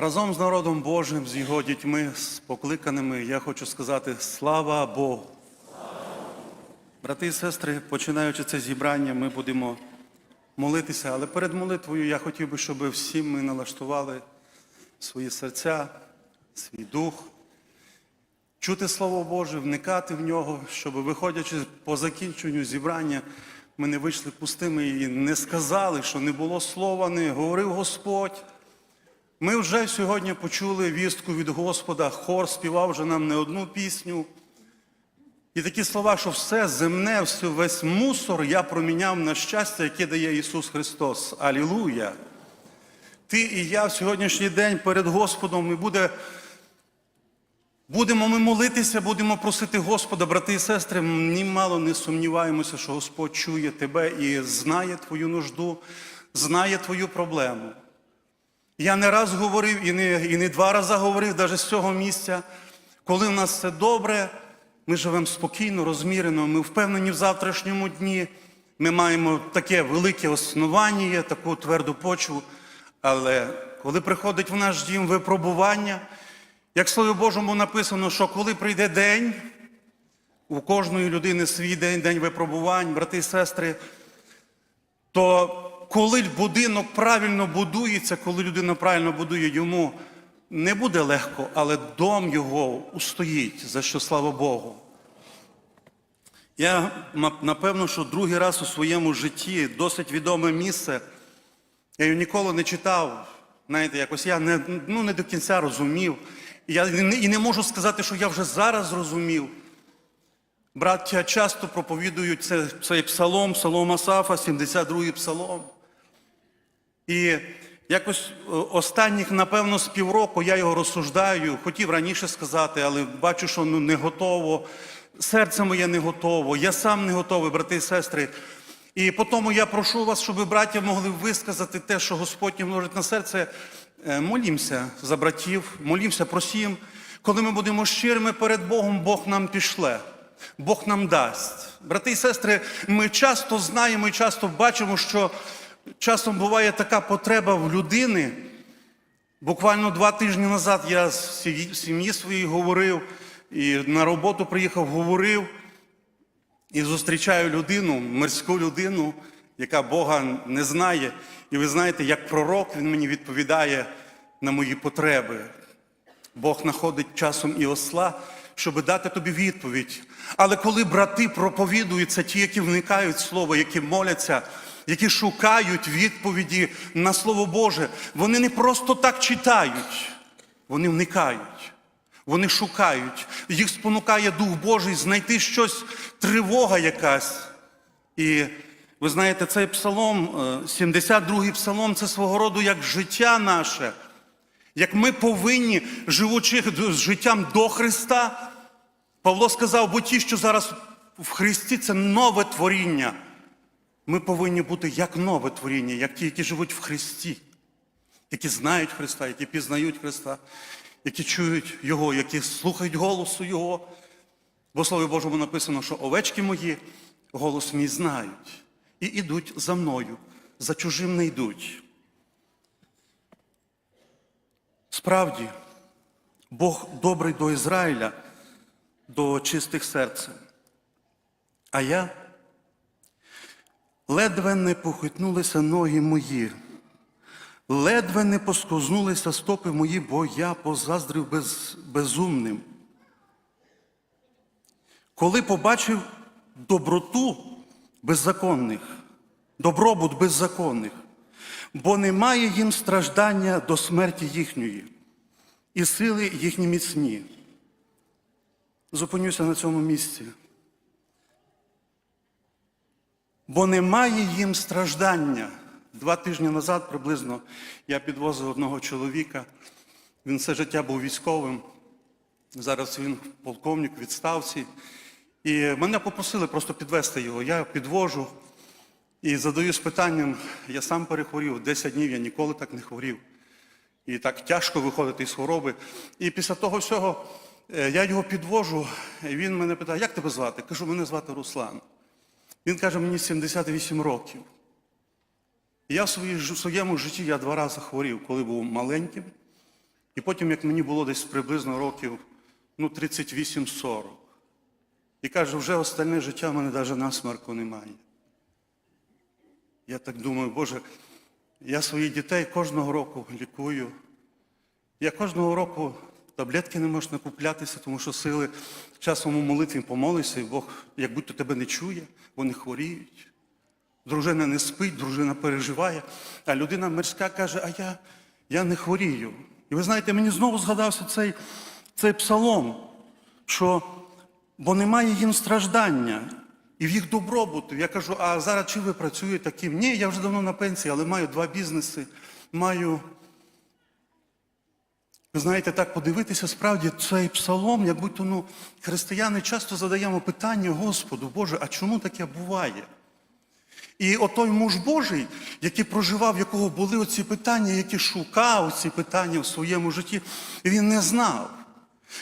Разом з народом Божим, з його дітьми, з покликаними, я хочу сказати слава Богу. Брати і сестри, починаючи це зібрання, ми будемо молитися, але перед молитвою я хотів би, щоб всі ми налаштували свої серця, свій дух, чути Слово Боже, вникати в нього, щоб, виходячи по закінченню зібрання, ми не вийшли пустими і не сказали, що не було слова, не говорив Господь. Ми вже сьогодні почули вістку від Господа, хор співав вже нам не одну пісню. І такі слова, що все земне, все, весь мусор я проміняв на щастя, яке дає Ісус Христос. Алілуя! Ти і я в сьогоднішній день перед Господом і буде, будемо ми молитися, будемо просити Господа, брати і сестри, ні мало не сумніваємося, що Господь чує тебе і знає твою нужду, знає твою проблему. Я не раз говорив і не, і не два рази говорив, навіть з цього місця, коли в нас все добре, ми живемо спокійно, розмірено, ми впевнені в завтрашньому дні, ми маємо таке велике основання, таку тверду почву. Але коли приходить в наш дім випробування, як в Слові Божому написано, що коли прийде день, у кожної людини свій день, день випробувань, брати і сестри, то коли будинок правильно будується, коли людина правильно будує йому, не буде легко, але дом його устоїть, за що слава Богу. Я напевно, що другий раз у своєму житті досить відоме місце. Я його ніколи не читав. Знаєте, якось я не, ну, не до кінця розумів. І я не, і не можу сказати, що я вже зараз зрозумів. Браття часто проповідують це, цей псалом, псалом Асафа, 72-й псалом. І якось е, останніх, напевно, з півроку я його розсуждаю, хотів раніше сказати, але бачу, що ну, не готово. Серце моє не готово, я сам не готовий, брати і сестри. І по тому я прошу вас, щоб браття могли висказати те, що Господь їм вложить на серце. Е, Молімося за братів, молімося про сім. Коли ми будемо щирими перед Богом, Бог нам пішле, Бог нам дасть. Брати і сестри, ми часто знаємо і часто бачимо, що часом буває така потреба в людини. Буквально два тижні назад я з сім'ї- своїй говорив, і на роботу приїхав, говорив, і зустрічаю людину, мирську людину, яка Бога не знає. І ви знаєте, як пророк він мені відповідає на мої потреби. Бог знаходить часом і осла, щоб дати тобі відповідь. Але коли брати проповідуються, ті, які вникають в слово, які моляться, які шукають відповіді на Слово Боже, вони не просто так читають, вони вникають. Вони шукають, їх спонукає Дух Божий знайти щось, тривога якась. І ви знаєте, цей псалом, е, 72-й псалом, це свого роду як життя наше, як ми повинні, живучи з життям до Христа, Павло сказав, бо ті, що зараз в Христі, це нове творіння. Ми повинні бути як нове творіння, як ті, які живуть в Христі, які знають Христа, які пізнають Христа, які чують Його, які слухають голосу Його. Бо Слові Божому написано, що овечки мої голос мій знають і йдуть за мною, за чужим не йдуть. Справді, Бог добрий до Ізраїля, до чистих серцем. А я ледве не похитнулися ноги мої, ледве не посковзнулися стопи мої, бо я позаздрив без, безумним. Коли побачив доброту беззаконних, добробут беззаконних, бо немає їм страждання до смерті їхньої, і сили їхні міцні. Зупинюся на цьому місці. Бо немає їм страждання. Два тижні назад приблизно я підвозив одного чоловіка. Він все життя був військовим. Зараз він полковник в відставці. І мене попросили просто підвести його. Я підвожу і задаюсь питанням, я сам перехворів, 10 днів я ніколи так не хворів. І так тяжко виходити з хвороби. І після того всього е, я його підвожу, і він мене питає, як тебе звати? Кажу, мене звати Руслан. Він каже, мені 78 років. Я в своєму житті я два рази хворів, коли був маленьким, І потім, як мені було десь приблизно років ну, 38-40. І каже, вже остальне життя в мене навіть насмерку немає. Я так думаю, Боже, я своїх дітей кожного року лікую. Я кожного року таблетки не можу накуплятися, тому що сили часом у молитві помолишся, і Бог, як будто тебе не чує, вони хворіють. Дружина не спить, дружина переживає, а людина мирська каже, а я, я не хворію. І ви знаєте, мені знову згадався цей, цей псалом, що бо немає їм страждання і в їх добробуту. Я кажу, а зараз чи ви працюєте таким? Ні, я вже давно на пенсії, але маю два бізнеси, маю. Ви знаєте, так подивитися, справді цей псалом, як будь-то ну, християни часто задаємо питання Господу, Боже, а чому таке буває? І отой муж Божий, який проживав, якого були оці питання, який шукав ці питання в своєму житті, він не знав.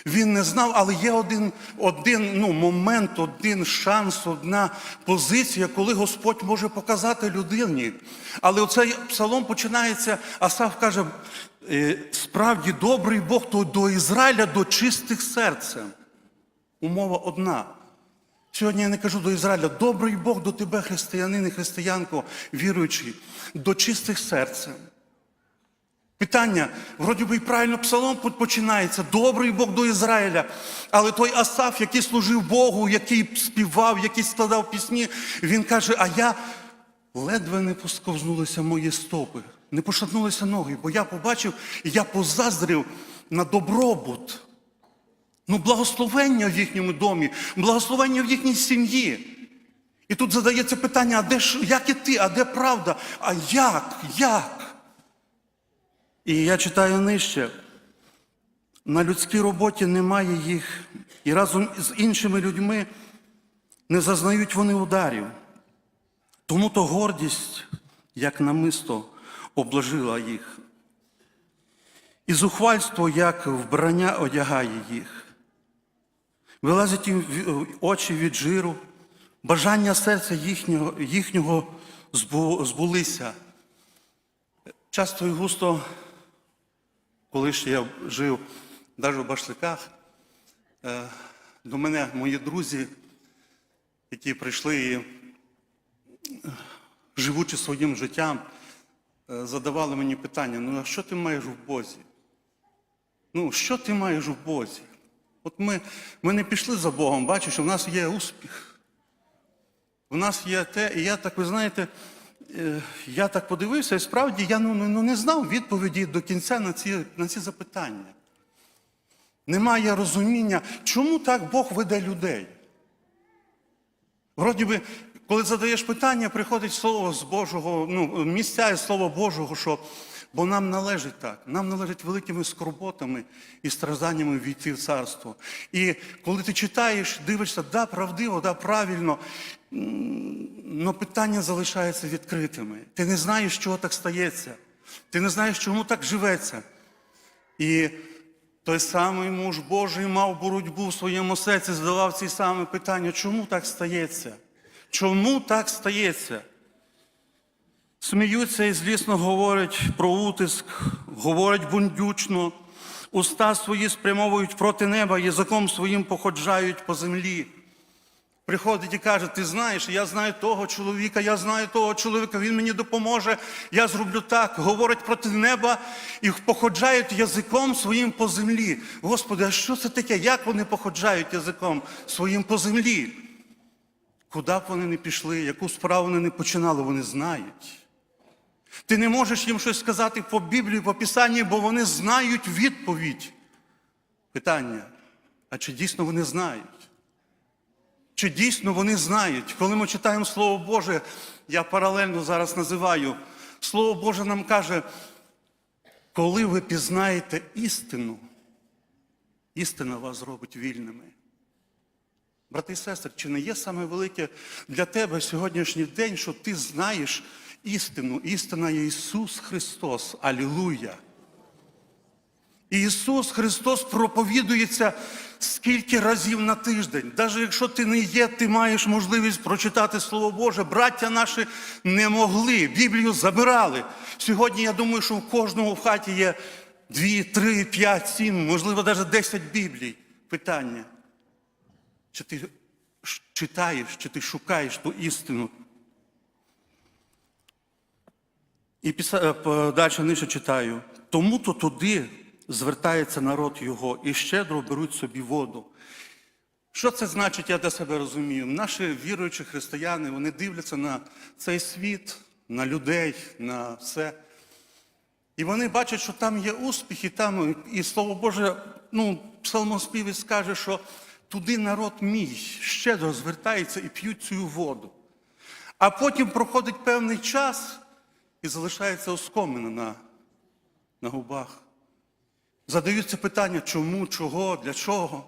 Він не знав, але є один, один ну, момент, один шанс, одна позиція, коли Господь може показати людині. Але оцей псалом починається, Асав каже, «Е, справді добрий Бог то до Ізраїля, до чистих серцем. Умова одна. Сьогодні я не кажу до Ізраїля, добрий Бог до тебе, християнин і християнко, віруючий, до чистих серцем. Питання, вроді би і правильно псалом починається, добрий Бог до Ізраїля. Але той Асаф, який служив Богу, який співав, який складав пісні, він каже, а я ледве не посковзнулися мої стопи, не пошатнулися ноги, бо я побачив і я позаздрив на добробут. Ну, благословення в їхньому домі, благословення в їхній сім'ї. І тут задається питання, а де ж, як і ти, а де правда? А як? Як? І я читаю нижче. На людській роботі немає їх, і разом з іншими людьми не зазнають вони ударів. Тому то гордість, як намисто, обложила їх. І зухвальство, як вбрання одягає їх. Вилазять їм в очі від жиру, бажання серця їхнього, їхнього збулися. Часто і густо, коли ще я жив навіть в Башликах, е, до мене мої друзі, які прийшли і, е, живучи своїм життям, е, задавали мені питання: ну а що ти маєш в Бозі? Ну, що ти маєш в Бозі? От ми, ми не пішли за Богом, бачиш, що в нас є успіх. У нас є те, і я так, ви знаєте, я так подивився, і справді я ну, ну, не знав відповіді до кінця на ці, на ці запитання. Немає розуміння, чому так Бог веде людей. Вроді би, коли задаєш питання, приходить слово з Божого, ну, місця і слово Божого, що бо нам належить так, нам належить великими скорботами і стражданнями війти в царство. І коли ти читаєш, дивишся, да, правдиво, да, правильно, але питання залишаються відкритими. Ти не знаєш, чого так стається. Ти не знаєш, чому так живеться. І той самий муж Божий мав боротьбу в своєму серці, задавав ці самі питання, чому так стається? Чому так стається? Сміються і злісно говорять про утиск, говорять бундючно, уста свої спрямовують проти неба, язиком своїм походжають по землі. Приходить і каже, ти знаєш, я знаю того чоловіка, я знаю того чоловіка, він мені допоможе, я зроблю так. Говорять проти неба і походжають язиком своїм по землі. Господи, а що це таке? Як вони походжають язиком своїм по землі? Куди б вони не пішли, яку справу вони не починали, вони знають. Ти не можеш їм щось сказати по Біблії, по Писанні, бо вони знають відповідь. Питання, а чи дійсно вони знають? Чи дійсно вони знають? Коли ми читаємо Слово Боже, я паралельно зараз називаю, Слово Боже нам каже, коли ви пізнаєте істину, істина вас зробить вільними. Брати і сестри, чи не є саме велике для тебе сьогоднішній день, що ти знаєш істину? Істина є Ісус Христос. Алілуя! Ісус Христос проповідується скільки разів на тиждень. Навіть якщо ти не є, ти маєш можливість прочитати Слово Боже. Браття наші не могли, Біблію забирали. Сьогодні я думаю, що в кожному в хаті є дві, три, п'ять, сім, можливо, навіть десять Біблій. Питання. Чи ти читаєш, чи ти шукаєш ту істину? І е, далі нижче читаю. Тому то туди звертається народ його і щедро беруть собі воду. Що це значить, я для себе розумію? Наші віруючі християни, вони дивляться на цей світ, на людей, на все. І вони бачать, що там є успіх, і там, і слово Боже, ну, псалмоспівець каже, що туди народ мій щедро звертається і п'ють цю воду. А потім проходить певний час і залишається оскомина на, на губах. Задаються питання, чому, чого, для чого.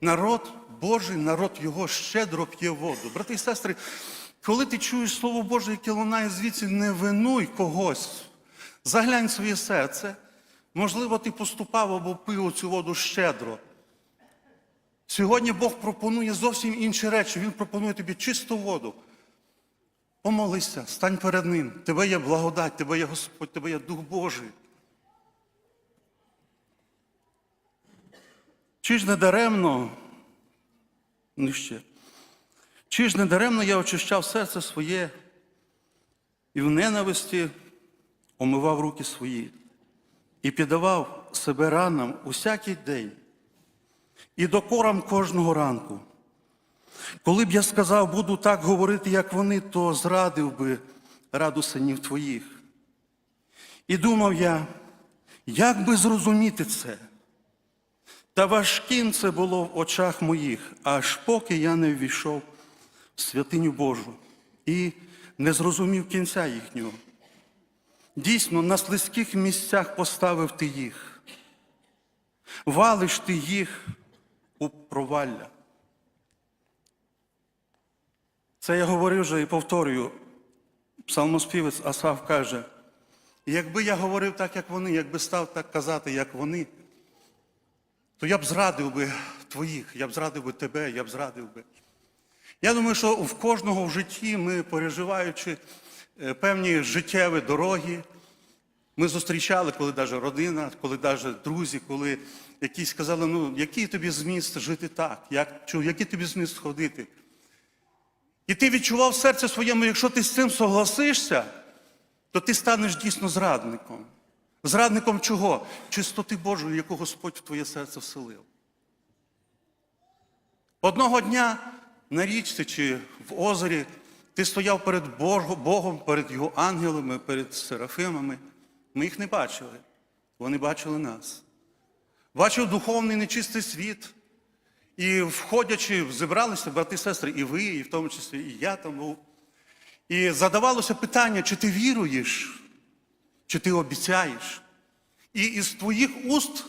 Народ Божий, народ його щедро п'є воду. Брати і сестри, коли ти чуєш Слово Боже, яке лунає звідси, не винуй когось. Заглянь своє серце. Можливо, ти поступав або пив цю воду щедро. Сьогодні Бог пропонує зовсім інші речі. Він пропонує тобі чисту воду. Помолися, стань перед Ним. Тебе є благодать, тебе є Господь, тебе є Дух Божий. Чи ж не даремно, нижче, чи ж не даремно я очищав серце своє і в ненависті омивав руки свої, і піддавав себе ранам усякий день, і докорам кожного ранку. Коли б я сказав, буду так говорити, як вони, то зрадив би раду синів твоїх. І думав я, як би зрозуміти це? Та важким це було в очах моїх, аж поки я не ввійшов в святиню Божу і не зрозумів кінця їхнього. Дійсно, на слизьких місцях поставив ти їх, валиш ти їх у провалля. Це я говорив вже і повторюю. Псалмоспівець Асав каже, якби я говорив так, як вони, якби став так казати, як вони, то я б зрадив би твоїх, я б зрадив би тебе, я б зрадив би. Я думаю, що в кожного в житті ми, переживаючи е, певні життєві дороги, ми зустрічали, коли навіть родина, коли навіть друзі, коли якісь сказали, ну який тобі зміст жити так, як, чи який тобі зміст ходити. І ти відчував в серці своєму, якщо ти з цим согласишся, то ти станеш дійсно зрадником. Зрадником чого? Чистоти Божої, яку Господь в твоє серце вселив. Одного дня на річці чи в озері ти стояв перед Богом, перед Його ангелами, перед серафимами. Ми їх не бачили. Вони бачили нас. Бачив духовний нечистий світ. І входячи, зібралися брати і сестри, і ви, і в тому числі і я там був. І задавалося питання, чи ти віруєш, чи ти обіцяєш. І із твоїх уст,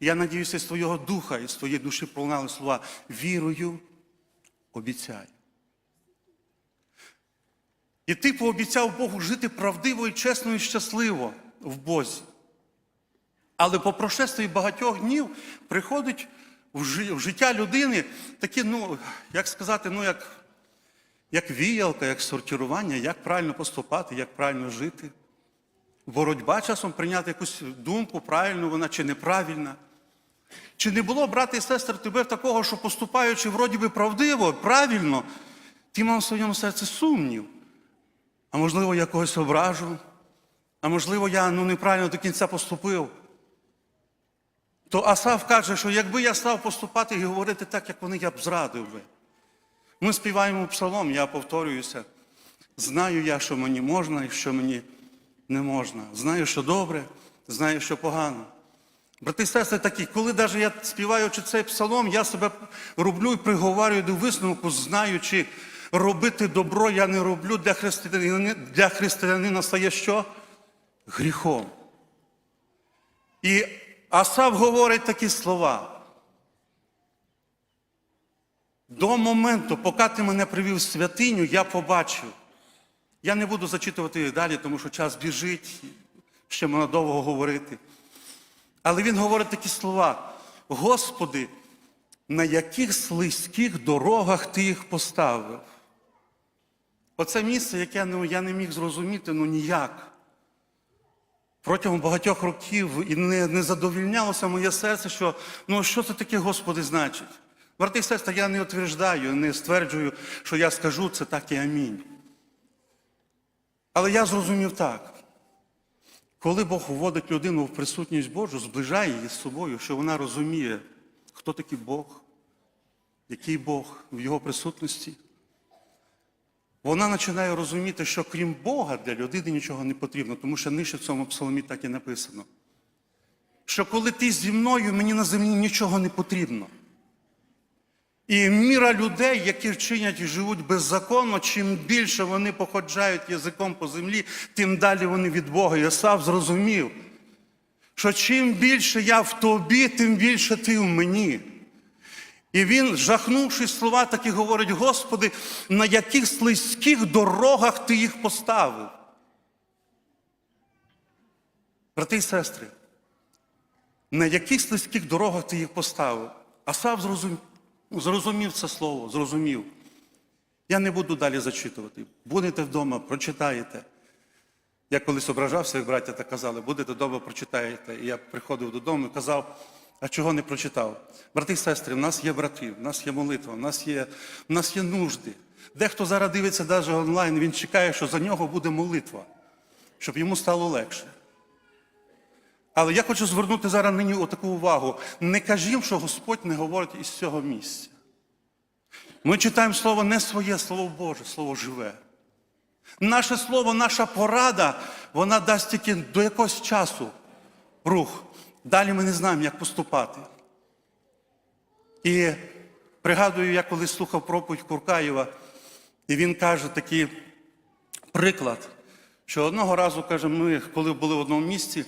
я надіюся, з твого духа, із твоєї душі пролунали слова вірую, обіцяю. І ти пообіцяв Богу жити правдиво і чесно і щасливо в Бозі. Але по прошестві багатьох днів приходить в життя людини такі, ну, як сказати, ну, як, як віялка, як сортирування, як правильно поступати, як правильно жити. Боротьба часом прийняти якусь думку, правильну вона чи неправильна. Чи не було, брати і сестри, тебе такого, що поступаючи вроді би правдиво, правильно, ти мав в своєму серці сумнів. А можливо, я когось ображу, а можливо, я ну, неправильно до кінця поступив. То Асав каже, що якби я став поступати і говорити так, як вони, я б зрадив би. Ми співаємо псалом, я повторююся. Знаю я, що мені можна і що мені не можна. Знаю, що добре, знаю, що погано. Брати і сестри такі, коли навіть я співаючи цей псалом, я себе роблю і приговарюю до висновку, знаючи, робити добро я не роблю для християнина, для християнина стає що? Гріхом. І Асав говорить такі слова. До моменту, поки ти мене привів в святиню, я побачив. Я не буду зачитувати далі, тому що час біжить, ще можна довго говорити. Але він говорить такі слова: Господи, на яких слизьких дорогах ти їх поставив? Оце місце, яке ну, я не міг зрозуміти ну ніяк. протягом багатьох років і не, не задовільнялося моє серце, що ну що це таке, Господи, значить? Брати сестри, я не утверждаю, не стверджую, що я скажу це так і амінь. Але я зрозумів так. Коли Бог вводить людину в присутність Божу, зближає її з собою, що вона розуміє, хто такий Бог, який Бог в його присутності, вона починає розуміти, що крім Бога для людини нічого не потрібно, тому що нижче в цьому псалмі так і написано. Що коли ти зі мною, мені на землі нічого не потрібно. І міра людей, які вчинять і живуть беззаконно, чим більше вони походжають язиком по землі, тим далі вони від Бога. Ісав зрозумів, що чим більше я в тобі, тим більше ти в мені. І він, жахнувшись слова, таки говорить: Господи, на яких слизьких дорогах ти їх поставив? Брати і сестри, на яких слизьких дорогах ти їх поставив? Асав зрозумів, зрозумів це слово, зрозумів. Я не буду далі зачитувати. Будете вдома, прочитаєте. Я колись ображався, як браття так казали, будете вдома, прочитаєте. І я приходив додому і казав, а чого не прочитав? Брати і сестри, в нас є брати, в нас є молитва, в нас є, в нас є нужди. Дехто зараз дивиться навіть онлайн, він чекає, що за нього буде молитва, щоб йому стало легше. Але я хочу звернути зараз нині отаку увагу. Не кажіть, що Господь не говорить із цього місця. Ми читаємо слово не своє, слово Боже, слово живе. Наше слово, наша порада, вона дасть тільки до якогось часу рух. Далі ми не знаємо, як поступати. І пригадую, я колись слухав проповідь Куркаєва, і він каже такий приклад, що одного разу, каже, ми, коли були в одному місці,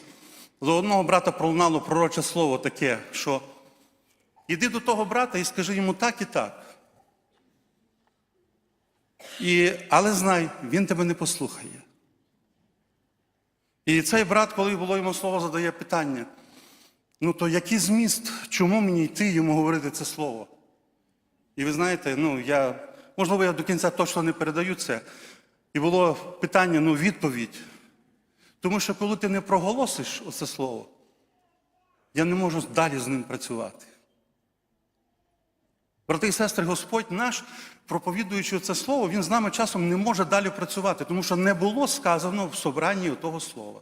до одного брата пролунало пророче слово таке, що іди до того брата і скажи йому так і так. І, але знай, він тебе не послухає. І цей брат, коли було йому слово, задає питання: ну то який зміст, чому мені йти йому говорити це слово? І ви знаєте, ну я, можливо, я до кінця точно не передаю це. І було питання, ну, відповідь. Тому що коли ти не проголосиш оце слово, я не можу далі з ним працювати. Брати і сестри, Господь наш, проповідуючи це слово, Він з нами часом не може далі працювати, тому що не було сказано в собранні того слова.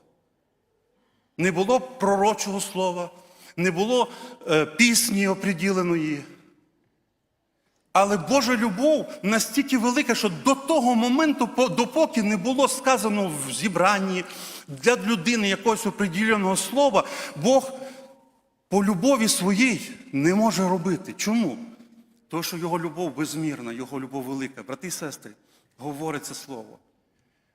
Не було пророчого слова, не було е, пісні оприділеної. Але Божа любов настільки велика, що до того моменту, допоки не було сказано в зібранні для людини якогось оприділеного слова, Бог по любові своїй не може робити. Чому? Тому що його любов безмірна, його любов велика. Брати і сестри, говорить це слово.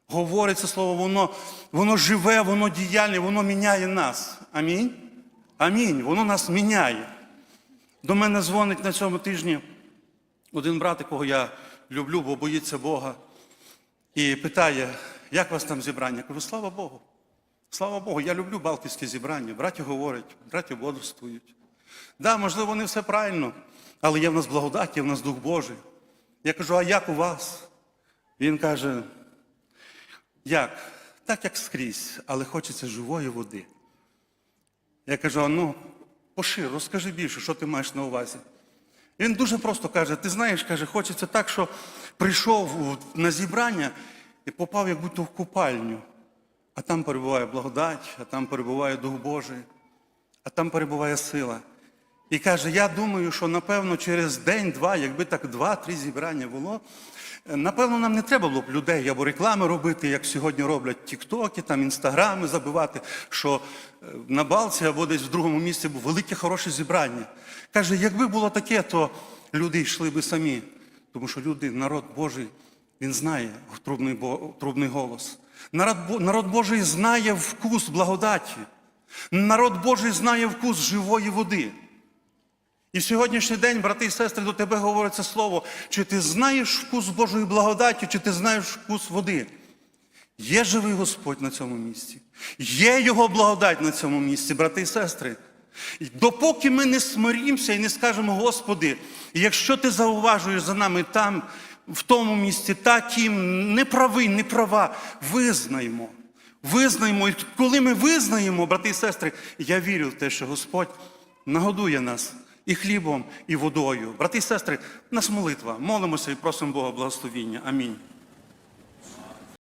Говорить це слово, воно, воно живе, воно діяльне, воно міняє нас. Амінь. Амінь. Воно нас міняє. До мене дзвонить на цьому тижні один брат, якого я люблю, бо боїться Бога, і питає, як вас там зібрання? Я кажу, слава Богу. Слава Богу, я люблю Балтійське зібрання. Браті говорять, браті бодрствують. Да, можливо, не все правильно, але є в нас благодать, є в нас Дух Божий. Я кажу, а як у вас? Він каже, як? Так, як скрізь, але хочеться живої води. Я кажу, а ну, пошир, розкажи більше, що ти маєш на увазі. Він дуже просто каже: ти знаєш, каже, хочеться так, що прийшов на зібрання і попав як будто в купальню, а там перебуває благодать, а там перебуває Дух Божий, а там перебуває сила. І каже, я думаю, що напевно через день-два, якби так два-три зібрання було, е, напевно, нам не треба було б людей або реклами робити, як сьогодні роблять тіктоки, там інстаграми забивати, що е, на балці або десь в другому місці було велике хороше зібрання. Каже, якби було таке, то люди йшли би самі. Тому що люди, народ Божий, він знає трубний, голос. Народ, Божий знає вкус благодаті. Народ Божий знає вкус живої води. І в сьогоднішній день, брати і сестри, до тебе говорить це слово, чи ти знаєш вкус Божої благодаті, чи ти знаєш вкус води. Є живий Господь на цьому місці. Є Його благодать на цьому місці, брати і сестри. І Допоки ми не смирімося і не скажемо, Господи, якщо ти зауважуєш за нами там, в тому місці, таким, не правий, не права, Визнаємо. Визнаємо, і коли ми визнаємо, брати і сестри, я вірю в те, що Господь нагодує нас і хлібом, і водою. Брати і сестри, нас молитва. Молимося і просимо Бога благословіння. Амінь.